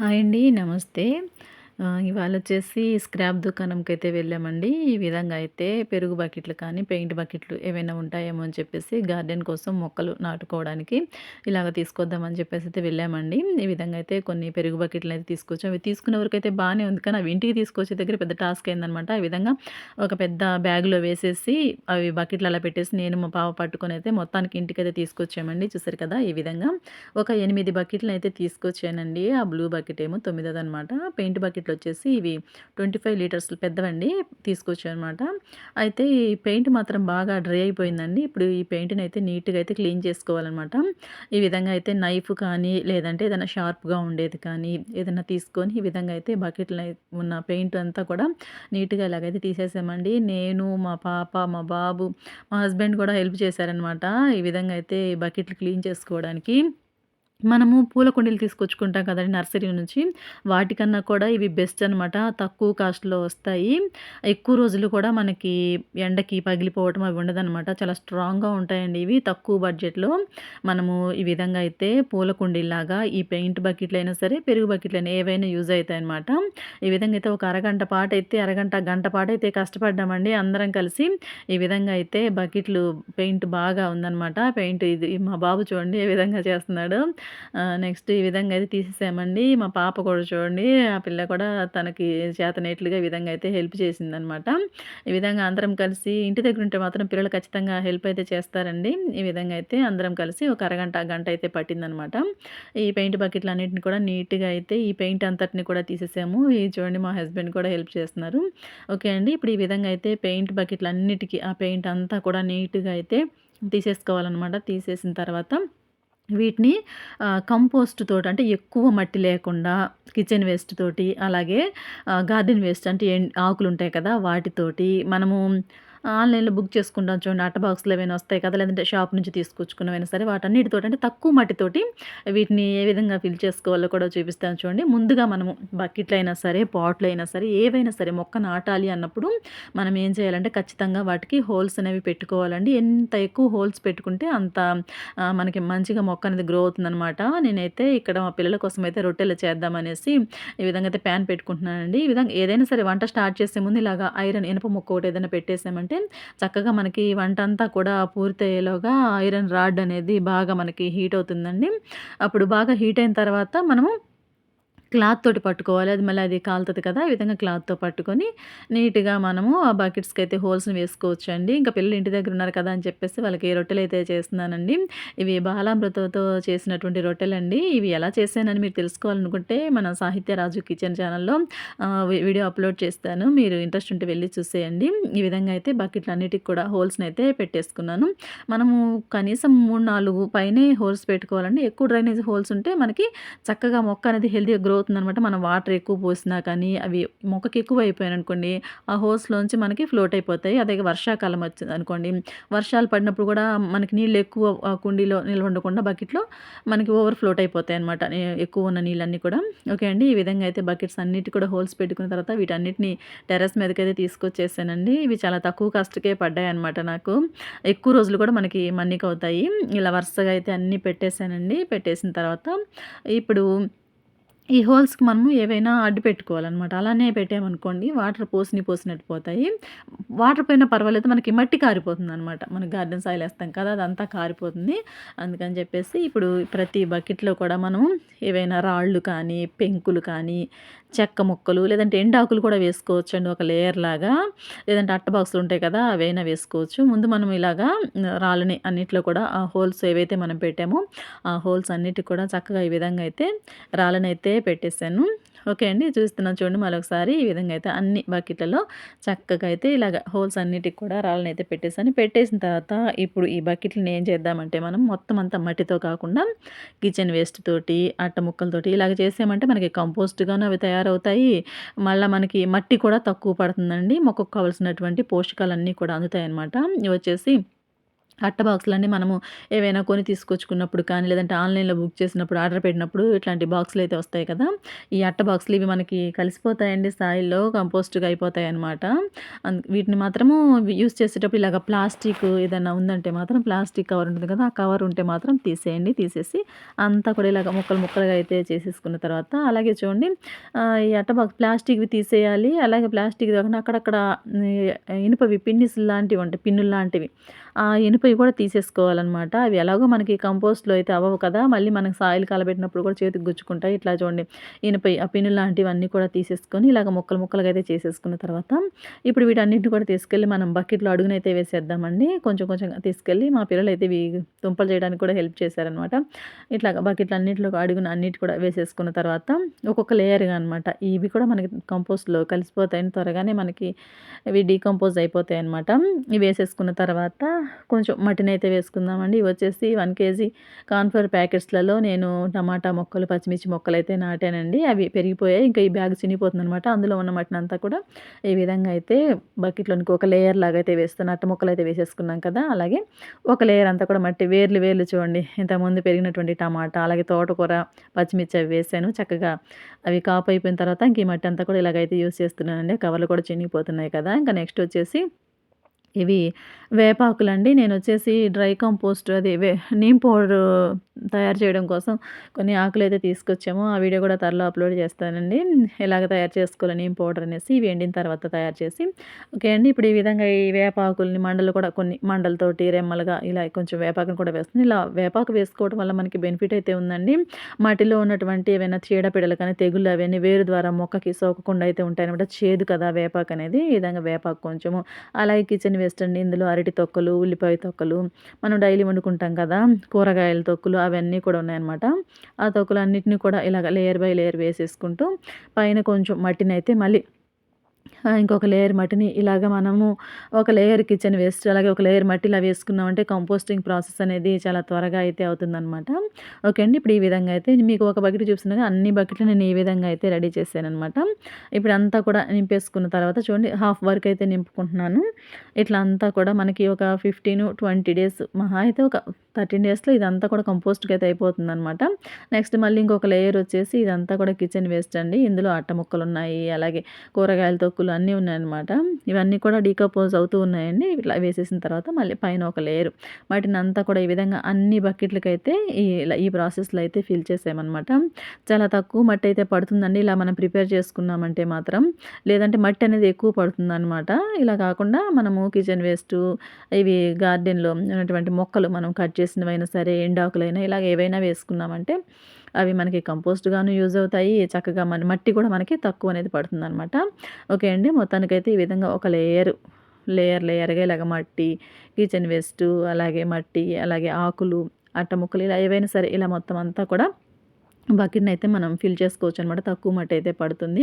Hi అండి. నమస్తే. ఇవాళ వచ్చేసి స్క్రాప్ అయితే వెళ్ళామండి. ఈ విధంగా అయితే పెరుగు బకెట్లు కానీ, పెయింట్ బకెట్లు ఏమైనా ఉంటాయేమో అని చెప్పేసి గార్డెన్ కోసం మొక్కలు నాటుకోవడానికి ఇలాగ తీసుకొద్దామని అయితే వెళ్ళామండి. ఈ విధంగా అయితే కొన్ని పెరుగు బకెట్లు అయితే తీసుకొచ్చాం. అవి తీసుకునే అయితే బాగానే ఉంది. కానీ అవి ఇంటికి తీసుకొచ్చే దగ్గర పెద్ద టాస్క్ అయిందనమాట. ఈ విధంగా ఒక పెద్ద బ్యాగ్‌లో వేసేసి అవి బకెట్లు అలా పెట్టేసి నేను మా పాప పట్టుకొని అయితే మొత్తానికి ఇంటికైతే తీసుకొచ్చామండి. చూసారు కదా! ఈ విధంగా ఒక ఎనిమిది బకెట్లు అయితే తీసుకొచ్చానండి. ఆ బ్లూ బకెట్ ఏమో తొమ్మిదోదనమాట. పెయింట్ ప్యాకెట్లు వచ్చేసి ఇవి 25 లీటర్స్ పెద్దవండి తీసుకొచ్చానమాట. అయితే ఈ పెయింట్ మాత్రం బాగా డ్రై అయిపోయిందండి. ఇప్పుడు ఈ పెయింట్‌ని అయితే నీట్‌గా అయితే క్లీన్ చేసుకోవాలనమాట. ఈ విధంగా అయితే నైఫ్ కానీ, లేదంటే ఏదైనా షార్ప్‌గా ఉండేది కానీ, ఏదైనా తీసుకొని ఈ విధంగా అయితే బకెట్‌లో ఉన్న పెయింట్ అంతా కూడా నీట్‌గా ఇలాగైతే తీసేసామండి. నేను, మా పాప, మా బాబు, మా హస్బెండ్ కూడా హెల్ప్ చేశారనమాట. ఈ విధంగా అయితే బకెట్లు క్లీన్ చేసుకోవడానికి. మనము పూల కుండీలు తీసుకొచ్చుకుంటాం కదండీ నర్సరీ నుంచి. వాటికన్నా కూడా ఇవి బెస్ట్ అనమాట. తక్కువ కాస్ట్‌లో వస్తాయి. ఎక్కువ రోజులు కూడా మనకి ఎండకి పగిలిపోవటం అవి ఉండదనమాట. చాలా స్ట్రాంగ్‌గా ఉంటాయండి ఇవి. తక్కువ బడ్జెట్‌లో మనము ఈ విధంగా అయితే పూల కుండీల్లాగా ఈ పెయింట్ బకెట్లైనా సరే, పెరుగు బకెట్లు అయినా ఏవైనా యూజ్ అయితాయనమాట. ఈ విధంగా అయితే ఒక అరగంట పాటైతే అరగంట, గంట పాటైతే కష్టపడ్డామండి అందరం కలిసి. ఈ విధంగా అయితే బకెట్లు పెయింట్ బాగా ఉందనమాట. పెయింట్ ఇది మా బాబు చూడండి ఏ విధంగా చేస్తున్నాడు నెక్స్ట్ ఈ విధంగా అయితే తీసేసామండి. మా పాప కూడా చూడండి ఆ పిల్ల కూడా తనకి చేతనేట్లుగా ఈ విధంగా అయితే హెల్ప్ చేసిందనమాట. ఈ విధంగా అందరం కలిసి ఇంటి దగ్గర ఉంటే మాత్రం పిల్లలు ఖచ్చితంగా హెల్ప్ అయితే చేస్తారండి. ఈ విధంగా అయితే అందరం కలిసి ఒక అరగంట, గంట అయితే పట్టిందనమాట. ఈ పెయింట్ బకెట్లు అన్నింటిని కూడా నీట్‌గా అయితే ఈ పెయింట్ అంతటిని కూడా తీసేసాము. ఇది చూడండి మా హస్బెండ్ కూడా హెల్ప్ చేస్తున్నారు. ఓకే అండి. ఇప్పుడు ఈ విధంగా అయితే పెయింట్ బకెట్లు అన్నిటికీ ఆ పెయింట్ అంతా కూడా నీట్‌గా అయితే తీసేసుకోవాలనమాట. తీసేసిన తర్వాత వీటిని కంపోస్ట్ తోటి అంటే ఎక్కువ మట్టి లేకుండా కిచెన్ వేస్ట్ తోటి అలాగే గార్డెన్ వేస్ట్ అంటే ఆకులు ఉంటాయి కదా! వాటితోటి మనము ఆన్‌లైన్‌లో బుక్ చేసుకుంటాం చూడండి అట్ట బాక్స్లో ఏమైనా వస్తాయి కదా! లేదంటే షాప్ నుంచి తీసుకొచ్చుకున్నవైనా సరే వాటన్నిటితో అంటే తక్కువ మట్టితోటి వీటిని ఏ విధంగా ఫిల్ చేసుకోవాలో కూడా చూపిస్తాను చూడండి. ముందుగా మనము బకెట్లు అయినా సరే, పాట్‌లు అయినా సరే ఏవైనా సరే మొక్క నాటాలి అన్నప్పుడు మనం ఏం చేయాలంటే ఖచ్చితంగా వాటికి హోల్స్ అనేవి పెట్టుకోవాలండి. ఎంత ఎక్కువ హోల్స్ పెట్టుకుంటే అంత మనకి మంచిగా మొక్క అనేది గ్రో అవుతుందనమాట. నేనైతే ఇక్కడ మా పిల్లల కోసం అయితే రొట్టెలు చేద్దామనేసి ఈ విధంగా అయితే ప్యాన్ పెట్టుకుంటున్నానండి. ఈ విధంగా ఏదైనా సరే వంట స్టార్ట్ చేసే ముందు ఇలాగా ఐరన్ ఇనప ముక్క ఒకటి ఏదైనా పెట్టేసామంటే చక్కగా మనకి వంట అంతా కూడా పూర్తయ్యేలోగా ఐరన్ రాడ్ అనేది బాగా మనకి హీట్ అవుతుందండి. అప్పుడు బాగా హీట్ అయిన తర్వాత మనము క్లాత్ తోటి పట్టుకోవాలి. అది మళ్ళీ అది కాలుతుంది కదా! ఈ విధంగా క్లాత్‌తో పట్టుకొని నీట్‌గా మనము ఆ బకెట్స్కి అయితే హోల్స్‌ని వేసుకోవచ్చండి. ఇంకా పిల్లలు ఇంటి దగ్గర ఉన్నారు కదా! అని చెప్పేసి వాళ్ళకి రొట్టెలైతే చేస్తున్నానండి. ఇవి బాలామృతంతో చేసినటువంటి రొట్టెలు అండి ఇవి ఎలా చేశానని మీరు తెలుసుకోవాలనుకుంటే మన సాహిత్య రాజు కిచెన్ ఛానల్‌లో వీడియో అప్‌లోడ్ చేస్తాను. మీరు ఇంట్రెస్ట్ ఉంటే వెళ్ళి చూసేయండి. ఈ విధంగా అయితే బకెట్లు అన్నిటికి కూడా హోల్స్ని అయితే పెట్టేసుకున్నాను. మనము కనీసం 3, 4 పైనే హోల్స్ పెట్టుకోవాలండి. ఎక్కువ డ్రైనేజ్ హోల్స్ ఉంటే మనకి చక్కగా మొక్క అనేది హెల్తీగా గ్రో అవుతుందనమాట. మనం వాటర్ ఎక్కువ పోసినా కానీ అవి మొక్కకి ఎక్కువ అయిపోయాయనుకోండి ఆ హోల్స్‌లోంచి మనకి ఫ్లోట్ అయిపోతాయి. అదే వర్షాకాలం వచ్చింది అనుకోండి వర్షాలు పడినప్పుడు కూడా మనకి నీళ్ళు ఎక్కువ కుండీలో నిల్వ ఉండకుండా బకెట్‌లో మనకి ఓవర్ ఫ్లోట్ అయిపోతాయి అనమాట ఎక్కువ ఉన్న నీళ్ళన్నీ కూడా. ఓకే అండి. ఈ విధంగా అయితే బకెట్స్ అన్నిటి కూడా హోల్స్ పెట్టుకున్న తర్వాత వీటన్నిటిని టెర్రస్ మీదకైతే తీసుకొచ్చేసానండి. ఇవి చాలా తక్కువ కాస్ట్‌కే పడ్డాయన్నమాట నాకు. ఎక్కువ రోజులు కూడా మనకి మన్నికవుతాయి. ఇలా వరుసగా అయితే అన్నీ పెట్టేసానండి. పెట్టేసిన తర్వాత ఇప్పుడు ఈ హోల్స్‌కి మనము ఏవైనా అడ్డు పెట్టుకోవాలన్నమాట అలానే పెట్టామనుకోండి వాటర్ పోసిని పోసినట్టు పోతాయి. వాటర్ పోయినా పర్వాలేదు మనకి మట్టి కారిపోతుంది అనమాట మనం గార్డెన్ సాయిల్ వేస్తాం కదా! అదంతా కారిపోతుంది. అందుకని చెప్పేసి ఇప్పుడు ప్రతి బకెట్‌లో కూడా మనం ఏవైనా రాళ్ళు కానీ, పెంకులు కానీ, చెక్క ముక్కలు లేదంటే ఎండాకులు కూడా వేసుకోవచ్చు అండి ఒక లేయర్ లాగా. లేదంటే అట్ట బాక్సులు ఉంటాయి కదా! అవైనా వేసుకోవచ్చు. ముందు మనం ఇలాగా రాళ్ళని అన్నిట్లో కూడా ఆ హోల్స్ ఏవైతే మనం పెట్టామో ఆ హోల్స్ అన్నిటికి కూడా చక్కగా ఈ విధంగా అయితే రాళ్ళనైతే పెట్టేసాను. ఓకే అండి. చూస్తున్నాను చూడండి మరొకసారి ఈ విధంగా అయితే అన్ని బకెట్లలో చక్కగా అయితే ఇలాగ హోల్స్ అన్నిటికి కూడా రాళ్ళనైతే పెట్టేసాను. పెట్టేసిన తర్వాత ఇప్పుడు ఈ బకెట్లను ఏం చేద్దామంటే మనం మొత్తం అంతా మట్టితో కాకుండా కిచెన్ వేస్ట్ తోటి, అట్ట ముక్కలతోటి ఇలాగ చేసామంటే మనకి కంపోస్ట్‌గాను అవి తయారవుతాయి. మళ్ళీ మనకి మట్టి కూడా తక్కువ పడుతుందండి. మొక్కకు కావాల్సినటువంటి పోషకాలన్నీ కూడా అందుతాయి అన్నమాట వచ్చేసి అట్ట బాక్సులన్నీ మనము ఏవైనా కొని తీసుకొచ్చుకున్నప్పుడు కానీ లేదంటే ఆన్లైన్‌లో బుక్ చేసినప్పుడు ఆర్డర్ పెట్టినప్పుడు ఇట్లాంటి బాక్సులు అయితే వస్తాయి కదా! ఈ అట్ట బాక్సులు ఇవి మనకి కలిసిపోతాయండి సాయిల్‌లో కంపోస్ట్‌గా అయిపోతాయన్నమాట. అందు వీటిని మాత్రము యూజ్ చేసేటప్పుడు ఇలాగ ప్లాస్టిక్ ఏదైనా ఉందంటే మాత్రం ప్లాస్టిక్ కవర్ ఉంటుంది కదా! ఆ కవర్ ఉంటే మాత్రం తీసేయండి. తీసేసి అంతా కూడా ఇలాగ ముక్కలు ముక్కలుగా అయితే చేసేసుకున్న తర్వాత అలాగే చూడండి ఈ అట్ట బాక్స్ ప్లాస్టిక్‌వి తీసేయాలి. అలాగే ప్లాస్టిక్ కాకుండా అక్కడక్కడ ఇనుపవి పిన్నిస్ లాంటివి ఉంటాయి. పిన్నులు లాంటివి. ఆ ఇనుపవి కూడా తీసేసుకోవాలనమాట. అవి ఎలాగో మనకి కంపోస్ట్‌లో అయితే అవ్వవు కదా! మళ్ళీ మనకి సాయిల్ కలబెట్టినప్పుడు కూడా చేతికి గుచ్చుకుంటాయి. ఇట్లా చూడండి ఇనుపయి ఆ పిన్నులు లాంటివన్నీ కూడా తీసేసుకొని ఇలాగ ముక్కలు ముక్కలుగా అయితే చేసేసుకున్న తర్వాత ఇప్పుడు వీటన్నిటిని కూడా తీసుకెళ్ళి మనం బకెట్‌లో అడుగునైతే వేసేద్దామండి. కొంచెం కొంచెంగా తీసుకెళ్ళి మా పిల్లలు ఇవి తుంపలు చేయడానికి కూడా హెల్ప్ చేశారనమాట. ఇట్లాగ బకెట్లు అన్నింటిలో అడుగున అన్నిటి కూడా వేసేసుకున్న తర్వాత ఒక్కొక్క లేయర్‌గా అనమాట. ఇవి కూడా మనకి కంపోస్ట్‌లో కలిసిపోతాయని త్వరగానే మనకి ఇవి డీకంపోజ్ అయిపోతాయి అనమాట ఇవి వేసేసుకున్న తర్వాత కొంచెం మట్టినైతే వేసుకుందామండి. ఇవి వచ్చేసి వన్ కేజీ కాన్ఫర్ ప్యాకెట్స్‌లలో నేను టమాటా మొక్కలు, పచ్చిమిర్చి మొక్కలైతే నాటానండి. అవి పెరిగిపోయాయి. ఇంకా ఈ బ్యాగ్ చినిగిపోతుందనమాట. అందులో ఉన్న మట్టినంతా కూడా ఈ విధంగా అయితే బకెట్‌లోనికి ఒక లేయర్ లాగా అయితే వేస్తాను. అట్ట మొక్కలు అయితే వేసేసుకున్నాం కదా! అలాగే ఒక లేయర్ అంతా కూడా మట్టి వేర్లు వేర్లు చూడండి. ఇంతకుముందు పెరిగినటువంటి టమాటా, అలాగే తోటకూర, పచ్చిమిర్చి అవి వేసాను. చక్కగా అవి కాపు అయిపోయిన తర్వాత ఇంక ఈ మట్టి అంతా కూడా ఇలాగైతే యూజ్ చేస్తున్నానండి. కవర్లు కూడా చినిగిపోతున్నాయి కదా! ఇంకా నెక్స్ట్ వచ్చేసి ఇవి వేపాకులండి. నేనొచ్చేసి డ్రై కంపోస్ట్ అది వే నీమ్ పౌడరు తయారు చేయడం కోసం కొన్ని ఆకులైతే తీసుకొచ్చాము. ఆ వీడియో కూడా త్వరలో అప్‌లోడ్ చేస్తానండి. ఎలాగ తయారు చేసుకోవాలి నీమ్ పౌడర్ అనేసి ఇవి ఎండిన తర్వాత తయారు చేసి ఓకే అండి. ఇప్పుడు ఈ విధంగా ఈ వేపాకుల్ని మండలు కూడా కొన్ని మండలతోటి రెమ్మలుగా ఇలా కొంచెం వేపాకుని కూడా వేస్తుంది ఇలా వేపాకు వేసుకోవడం వల్ల మనకి బెనిఫిట్ అయితే ఉందండి. మట్టిలో ఉన్నటువంటి ఏవైనా చీడపీడలు కానీ, తెగుళ్ళు అవన్నీ వేరు ద్వారా మొక్కకి సోకకుండా అయితే ఉంటాయన్నమాట చేదు కదా వేపాకు అనేది. ఈ విధంగా వేపాకు కొంచెము అలాగే కిచెన్ వేస్ట్ అండి. ఇందులో అరటి తొక్కలు, ఉల్లిపాయ తొక్కలు మనం డైలీ వండుకుంటాం కదా! కూరగాయల తొక్కులు అవన్నీ కూడా ఉన్నాయన్నమాట. ఆ తొక్కులన్నిటిని కూడా ఇలాగ లేయర్ బై లేయర్ వేసేసుకుంటూ పైన కొంచెం మట్టినైతే మళ్ళీ ఇంకొక లేయర్ మట్టిని ఇలాగ మనము ఒక లేయర్ కిచెన్ వేస్ట్ అలాగే ఒక లేయర్ మట్టి ఇలా వేసుకున్నామంటే కంపోస్టింగ్ ప్రాసెస్ అనేది చాలా త్వరగా అయితే అవుతుందనమాట. ఓకే అండి. ఇప్పుడు ఈ విధంగా అయితే మీకు ఒక బకెట్ చూపిస్తున్నాగా అన్ని బకెట్లు నేను ఈ విధంగా అయితే రెడీ చేశానమాట ఇప్పుడు అంతా కూడా నింపేసుకున్న తర్వాత చూడండి హాఫ్ వర్క్ అయితే నింపుకుంటున్నాను. ఇట్లా అంతా కూడా మనకి ఒక 15-20 డేస్ మహా అయితే ఒక 13 డేస్‌లో ఇదంతా కూడా కంపోస్ట్‌గా అయితే అయిపోతుందనమాట. నెక్స్ట్ మళ్ళీ ఇంకొక లేయర్ వచ్చేసి ఇదంతా కూడా కిచెన్ వేస్ట్ అండి. ఇందులో అట్ట ముక్కలు ఉన్నాయి అలాగే కూరగాయల తొక్కులు అన్నీ ఉన్నాయన్నమాట. ఇవన్నీ కూడా డీకంపోజ్ అవుతూ ఉన్నాయండి. ఇట్లా వేసేసిన తర్వాత మళ్ళీ పైన ఒక లేయర్ వాటిని అంతా కూడా ఈ విధంగా అన్ని బకెట్లకైతే ఈ ఇలా ఈ ప్రాసెస్‌లో అయితే ఫిల్ చేసామనమాట. చాలా తక్కువ మట్టి అయితే పడుతుందండి. ఇలా మనం ప్రిపేర్ చేసుకున్నామంటే మాత్రం. లేదంటే మట్టి అనేది ఎక్కువ పడుతుందనమాట. ఇలా కాకుండా మనము కిచెన్ వేస్ట్ ఇవి గార్డెన్‌లో ఉన్నటువంటి మొక్కలు మనం కట్ చేసినవైనా సరే, ఎండాకులైనా ఇలాగ ఏవైనా వేసుకున్నామంటే అవి మనకి కంపోస్ట్‌గాను యూజ్ అవుతాయి. చక్కగా మన మట్టి కూడా మనకి తక్కువ అనేది పడుతుందనమాట. ఓకే అండి. మొత్తానికైతే ఈ విధంగా ఒక లేయర్ లేయర్ లేయర్‌గా ఇలాగ మట్టి, కిచెన్ వేస్టు, అలాగే మట్టి, అలాగే ఆకులు, అట్ట ముక్కలు ఇలా ఏవైనా సరే ఇలా మొత్తం అంతా కూడా బకెట్ని అయితే మనం ఫిల్ చేసుకోవచ్చు అనమాట తక్కువ మట్టయితే పడుతుంది.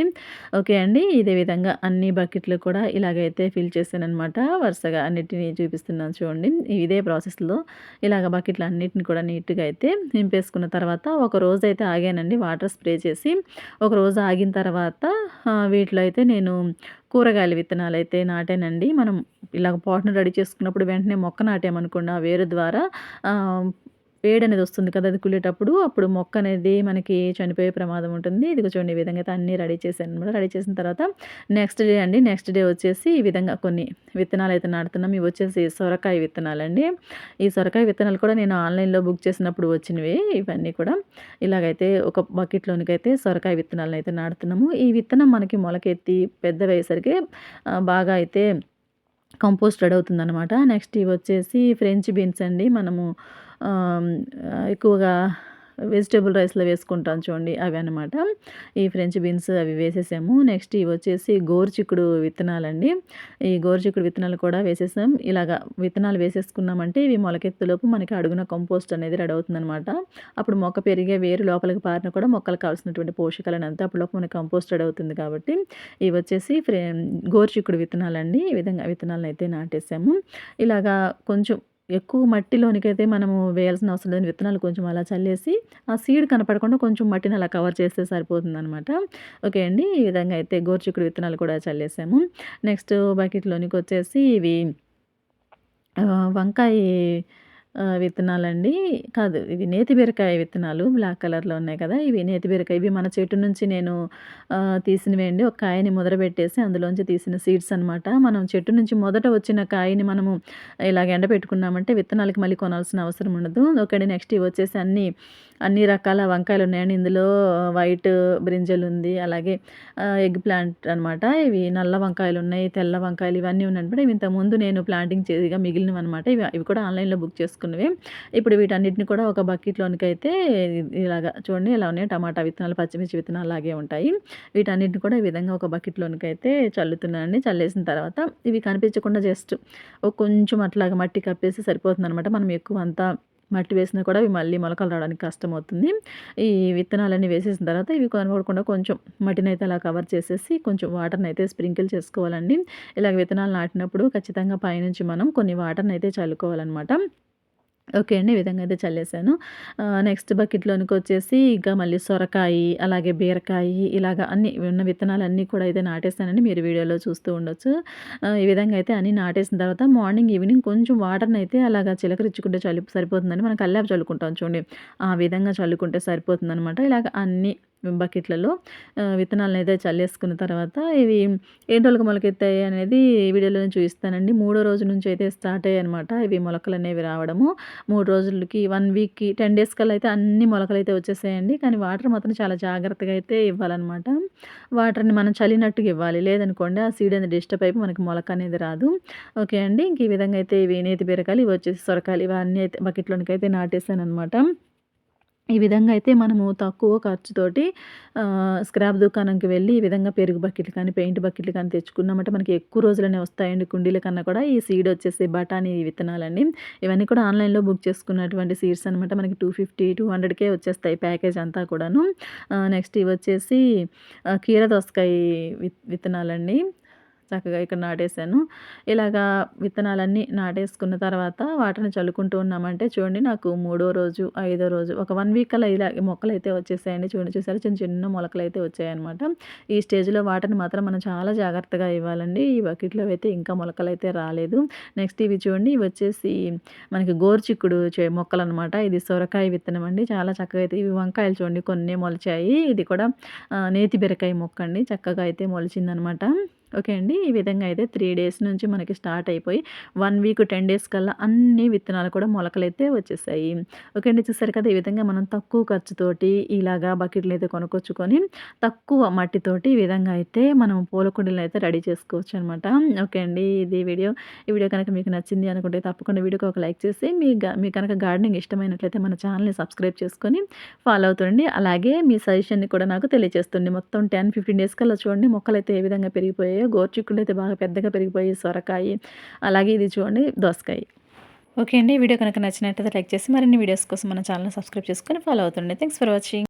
ఓకే అండి. ఇదే విధంగా అన్ని బకెట్లు కూడా ఇలాగైతే ఫిల్ చేశానమాట వరుసగా అన్నిటిని చూపిస్తున్నాను చూడండి. ఇదే ప్రాసెస్‌లో ఇలాగ బకెట్లు అన్నిటిని కూడా నీట్‌గా అయితే నింపేసుకున్న తర్వాత ఒక రోజైతే ఆగానండి వాటర్ స్ప్రే చేసి. ఒక రోజు ఆగిన తర్వాత వీటిలో అయితే నేను కూరగాయల అయితే నాటానండి. మనం ఇలాగ పాట్‌ని రెడీ చేసుకున్నప్పుడు వెంటనే మొక్క నాటామనుకోండి ఆ వేరు ద్వారా వేడనేది వస్తుంది కదా! అది కుళ్ళేటప్పుడు అప్పుడు మొక్క అనేది మనకి చనిపోయే ప్రమాదం ఉంటుంది. ఇదిగో చూడండి ఈ విధంగా అయితే అన్నీ రెడీ చేశాననమాట. రెడీ చేసిన తర్వాత నెక్స్ట్ డే అండి. నెక్స్ట్ డే వచ్చేసి ఈ విధంగా కొన్ని విత్తనాలు అయితే నాటుతున్నాం. ఇవి వచ్చేసి సొరకాయ విత్తనాలు అండి ఈ సొరకాయ విత్తనాలు కూడా నేను ఆన్‌లైన్‌లో బుక్ చేసినప్పుడు వచ్చినవి ఇవన్నీ కూడా. ఇలాగైతే ఒక బకెట్‌లోనికైతే సొరకాయ విత్తనాలనైతే నాటుతున్నాము. ఈ విత్తనం మనకి మొలకెత్తి పెద్దవయ్యేసరికి బాగా అయితే కంపోస్ట్ రెడీ అవుతుందనమాట. నెక్స్ట్ ఇవొచ్చేసి ఫ్రెంచ్ బీన్స్ అండి. మనము ఎక్కువగా వెజిటేబుల్ రైస్‌లో వేసుకుంటాం చూడండి అవి అనమాట. ఈ ఫ్రెంచ్ బీన్స్ అవి వేసేసాము. నెక్స్ట్ ఇవి వచ్చేసి గోరుచిక్కుడు విత్తనాలండి. ఈ గోరుచిక్కుడు విత్తనాలు కూడా వేసేసాం. ఇలాగ విత్తనాలు వేసేసుకున్నామంటే ఇవి మొలకెత్తులోపు మనకి అడుగున కంపోస్ట్ అనేది రెడీ అవుతుందనమాట. అప్పుడు మొక్క పెరిగే వేరు లోపలికి పారిన కూడా మొక్కలకు కావాల్సినటువంటి పోషకాలనంతా అప్పటిలోపు మనకి కంపోస్ట్ రెడీ అవుతుంది కాబట్టి ఇవి వచ్చేసి ఫ్రే గోరుచిక్కుడు విత్తనాలండి. ఈ విధంగా విత్తనాలనైతే నాటేసాము. ఇలాగా కొంచెం ఎక్కువ మట్టిలోనికైతే మనము వేయాల్సిన అవసరం లేదు విత్తనాలు కొంచెం అలా చల్లేసి, ఆ సీడ్ కనపడకుండా కొంచెం మట్టిని అలా కవర్ చేస్తే సరిపోతుందనమాట. ఓకే అండి. ఈ విధంగా అయితే గోర్చుకుడు విత్తనాలు కూడా చల్లేసాము. నెక్స్ట్ బకెట్లోనికి వచ్చేసి ఇవి వంకాయ వంకాయి విత్తనాలండి. కాదు ఇవి నేతి బీరకాయ విత్తనాలు బ్లాక్ కలర్‌లో ఉన్నాయి కదా! ఇవి నేతి బీరకాయ ఇవి మన చెట్టు నుంచి నేను ఆహ్, అండి. ఒక కాయని ముదరబెట్టేసి అందులోంచి తీసిన సీడ్స్ అనమాట. మనం చెట్టు నుంచి మొదట వచ్చిన కాయని మనము ఇలాగ ఎండబెట్టుకున్నామంటే విత్తనాలకి మళ్ళీ కొనాల్సిన అవసరం ఉండదు. ఒకటి నెక్స్ట్ ఇవి వచ్చేసి అన్ని అన్ని రకాల వంకాయలు ఉన్నాయండి ఇందులో వైట్ బ్రింజలుంది. అలాగే ఎగ్ ప్లాంట్ అనమాట. ఇవి నల్ల వంకాయలు ఉన్నాయి తెల్ల వంకాయలు ఇవన్నీ ఉన్నాయనమాట. ఇవి ఇంతకుముందు నేను ప్లాంటింగ్ చేసిగా మిగిలినవి అనమాట ఇవి ఇవి కూడా ఆన్‌లైన్‌లో బుక్ తీసుకున్నవి ఇప్పుడు వీటన్నిటిని కూడా ఒక బకెట్‌లోనికైతే ఇలాగ చూడండి ఇలా ఉన్నాయి. టమాటా విత్తనాలు, పచ్చిమిర్చి విత్తనాలు లాగే ఉంటాయి. వీటన్నిటిని కూడా ఈ విధంగా ఒక బకెట్‌లోనికైతే చల్లుతున్నానండి. చల్లేసిన తర్వాత ఇవి కనిపించకుండా జస్ట్ ఒక కొంచెం అట్లాగా మట్టి కప్పేసి సరిపోతుందనమాట. మనం ఎక్కువ అంతా మట్టి వేసినా కూడా ఇవి మళ్ళీ మొలకలు రావడానికి కష్టమవుతుంది. ఈ విత్తనాలన్నీ వేసేసిన తర్వాత ఇవి కనబడకుండా కొంచెం మట్టినైతే అలా కవర్ చేసేసి కొంచెం వాటర్ని అయితే స్ప్రింకిల్ చేసుకోవాలండి. ఇలాగ విత్తనాలు నాటినప్పుడు ఖచ్చితంగా పైనుంచి మనం కొన్ని వాటర్ని అయితే చల్లుకోవాలన్నమాట ఓకే అండి. ఈ విధంగా అయితే చల్లేసాను. నెక్స్ట్ బకెట్లోనికి వచ్చేసి ఇంకా మళ్ళీ సొరకాయి, అలాగే బీరకాయి ఇలాగ అన్నీ ఉన్న విత్తనాలన్నీ కూడా అయితే నాటేసానండి. మీరు వీడియోలో చూస్తూ ఉండొచ్చు. ఈ విధంగా అయితే అన్నీ నాటేసిన తర్వాత మార్నింగ్, ఈవినింగ్ కొంచెం వాటర్ని అయితే అలాగా చిలకరించుకుంటే చలి సరిపోతుందండి. మనం కల్లాపు చల్లుకుంటాం చూడండి. ఆ విధంగా చల్లుకుంటే సరిపోతుందనమాట. ఇలాగ అన్నీ బకెట్లలో విత్తనాలను అయితే చల్లేసుకున్న తర్వాత ఇవి ఏంటోలకు రోజులకు మొలకెత్తాయి అనేది వీడియోలో చూపిస్తానండి. మూడో రోజు నుంచి అయితే స్టార్ట్ అయ్యాయి అనమాట ఇవి మొలకలనేవి రావడము. మూడు రోజులకి, వన్ వీక్‌కి, 10 డేస్ కల్లా అయితే అన్ని మొలకలైతే వచ్చేసాయండి. కానీ వాటర్ మాత్రం చాలా జాగ్రత్తగా అయితే ఇవ్వాలనమాట. వాటర్‌ని మనం చల్లినట్టుగా ఇవ్వాలి. లేదనుకోండి ఆ సీడ్ అనేది డిస్టర్బ్ అయిపోయి మనకి మొలక అనేది రాదు. ఓకే అండి. ఇంక ఈ విధంగా అయితే ఇవి నేతి బీరకాయలు, ఇవి వచ్చేసి సొరకాయలు ఇవన్నీ అయితే బకెట్‌లోనికైతే నాటేసాననమాట. ఈ విధంగా అయితే మనము తక్కువ ఖర్చుతోటి స్క్రాప్ దుకాణంకి వెళ్ళి ఈ విధంగా పెరుగు బకెట్లు కానీ, పెయింట్ బకెట్లు కానీ తెచ్చుకున్నామంటే మనకి ఎక్కువ రోజులనే వస్తాయండి. కుండీల కన్నా కూడా ఈ సీడ్ వచ్చేసి బఠానీ విత్తనాలండి. ఇవన్నీ కూడా ఆన్‌లైన్‌లో బుక్ చేసుకున్నటువంటి సీడ్స్ అనమాట. మనకి 250, 200కే వచ్చేస్తాయి ప్యాకేజ్ అంతా కూడాను. నెక్స్ట్ ఇవి వచ్చేసి కీర దోసకాయ విత్ విత్తనాలండి. చక్కగా ఇక్కడ నాటేసాను. ఇలాగా విత్తనాలన్నీ నాటేసుకున్న తర్వాత వాటిని చల్లుకుంటూ ఉన్నామంటే చూడండి నాకు మూడో రోజు, ఐదో రోజు ఒక వన్ వీక్ అలా ఇలా మొక్కలైతే వచ్చేసాయండి. చూడండి చూసారా చిన్న చిన్న మొలకలు అయితే వచ్చాయన్నమాట. ఈ స్టేజ్‌లో వాటిని మాత్రం మనం చాలా జాగ్రత్తగా ఇవ్వాలండి. ఈ బకెట్‌లో అయితే ఇంకా మొలకలైతే రాలేదు. నెక్స్ట్ ఇవి చూడండి ఇవి వచ్చేసి మనకి గోరుచిక్కుడు మొక్కలు మొక్కలనమాట. ఇది సొరకాయ విత్తనం అండి. చాలా చక్కగా అయితే ఇవి వంకాయలు చూడండి కొన్ని మొలిచాయి. ఇది కూడా నేతి నేతి బీరకాయ మొక్కండి. చక్కగా అయితే మొలిచిందనమాట. ఓకే అండి. ఈ విధంగా అయితే త్రీ డేస్ నుంచి మనకి స్టార్ట్ అయిపోయి వన్ వీక్ 10 డేస్ కల్లా అన్ని విత్తనాలు కూడా మొలకలైతే వచ్చేసాయి. ఓకే అండి. చూసారు కదా! ఈ విధంగా మనం తక్కువ ఖర్చుతోటి ఇలాగా బకెట్లు అయితే కొనుక్కొచ్చుకొని తక్కువ మట్టితోటి ఈ విధంగా అయితే మనం పూల కుండీలనైతే రెడీ చేసుకోవచ్చనమాట. ఓకే అండి. ఇది వీడియో. ఈ వీడియో కనుక మీకు నచ్చింది అనుకుంటే తప్పకుండా వీడియోకి ఒక లైక్ చేసి మీ గ కనుక గార్డెనింగ్ ఇష్టమైనట్లయితే మన ఛానల్‌ని సబ్స్క్రైబ్ చేసుకొని ఫాలో అవుతుండండి. అలాగే మీ సజెషన్‌ని కూడా నాకు తెలియచేస్తుంది. మొత్తం 10, 15 డేస్ కల్లా చూడండి మొక్కలైతే ఏ విధంగా పెరిగిపోయాయి గోరుచిక్కుళ్ళు అయితే బాగా పెద్దగా పెరిగిపోయి సొరకాయి అలాగే ఇది చూడండి దోసకాయ. ఓకే అండి. వీడియో కనుక నచ్చినట్లయితే లైక్ చేసి మరిన్ని వీడియోస్ కోసం మన ఛానల్ సబ్స్క్రైబ్ చేసుకొని ఫాలో అవుతుండే థ్యాంక్స్ ఫర్ వాచింగ్.